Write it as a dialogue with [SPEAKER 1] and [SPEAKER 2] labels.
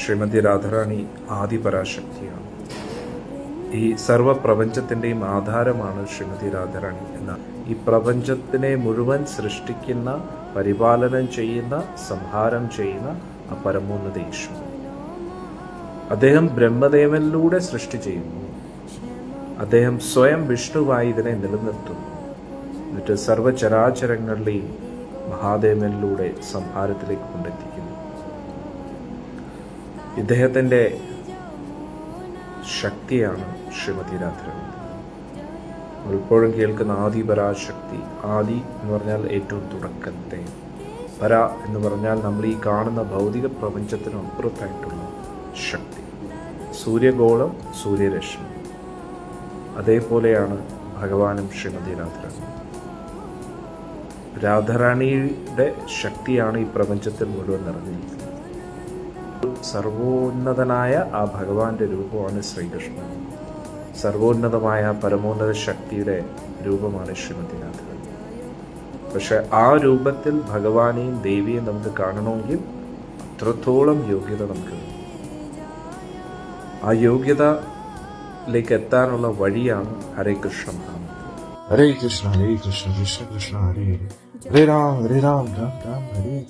[SPEAKER 1] ശ്രീമതി രാധാറാണി ആദിപരാശക്തിയാണ്. ഈ സർവ പ്രപഞ്ചത്തിന്റെയും ആധാരമാണ് ശ്രീമതി രാധാറാണി എന്ന ഈ പ്രപഞ്ചത്തിനെ മുഴുവൻ സൃഷ്ടിക്കുന്ന പരിപാലനം ചെയ്യുന്ന സംഹാരം ചെയ്യുന്ന ആ പരമോന്നത ഈശ്വരൻ. അദ്ദേഹം ബ്രഹ്മദേവനിലൂടെ സൃഷ്ടി ചെയ്യുന്നു. അദ്ദേഹം സ്വയം വിഷ്ണുവായി ഇതിനെ നിലനിർത്തുന്നു. എന്നിട്ട് സർവചരാചരങ്ങളിലെയും മഹാദേവനിലൂടെ സംഹാരത്തിലേക്ക് കൊണ്ടെത്തിക്കുന്നു. ഇദ്ദേഹത്തിന്റെ ശക്തിയാണ് ശ്രീമതി രാത്രി ഇപ്പോഴും കേൾക്കുന്ന ആദി പരാശക്തി ആദി എന്ന് പറഞ്ഞാൽ ഏറ്റവും തുടക്കത്തെ. പര എന്ന് പറഞ്ഞാൽ നമ്മൾ ഈ കാണുന്ന ഭൗതിക പ്രപഞ്ചത്തിനപ്പുറത്തായിട്ടുള്ള ശക്തി. സൂര്യഗോളം സൂര്യരശ്മി. അതേപോലെയാണ് ഭഗവാനും ശ്രീമതി രാധാറാണി രാധാറാണിയുടെ ശക്തിയാണ് ഈ പ്രപഞ്ചത്തിൽ മുഴുവൻ നിറഞ്ഞിരിക്കുന്നത്. സർവോന്നതനായ ആ ഭഗവാന്റെ രൂപമാണ് ശ്രീകൃഷ്ണൻ. സർവോന്നതമായ പരമോന്നത ശക്തിയുടെ രൂപമാണ് ശ്രീമതി രാധാറാണി പക്ഷെ ആ രൂപത്തിൽ ഭഗവാനെയും ദേവിയെയും നമുക്ക് കാണണമെങ്കിൽ അത്രത്തോളം യോഗ്യത നമുക്ക് ആ യോഗ്യതയിലേക്ക് എത്താനുള്ള വഴിയാണ് ഹരേ കൃഷ്ണ ഹരേ
[SPEAKER 2] കൃഷ്ണ ഹരേ കൃഷ്ണ കൃഷ്ണ കൃഷ്ണ ഹരേ. Hare Ram, Hare Ram, Ram Ram, Hare.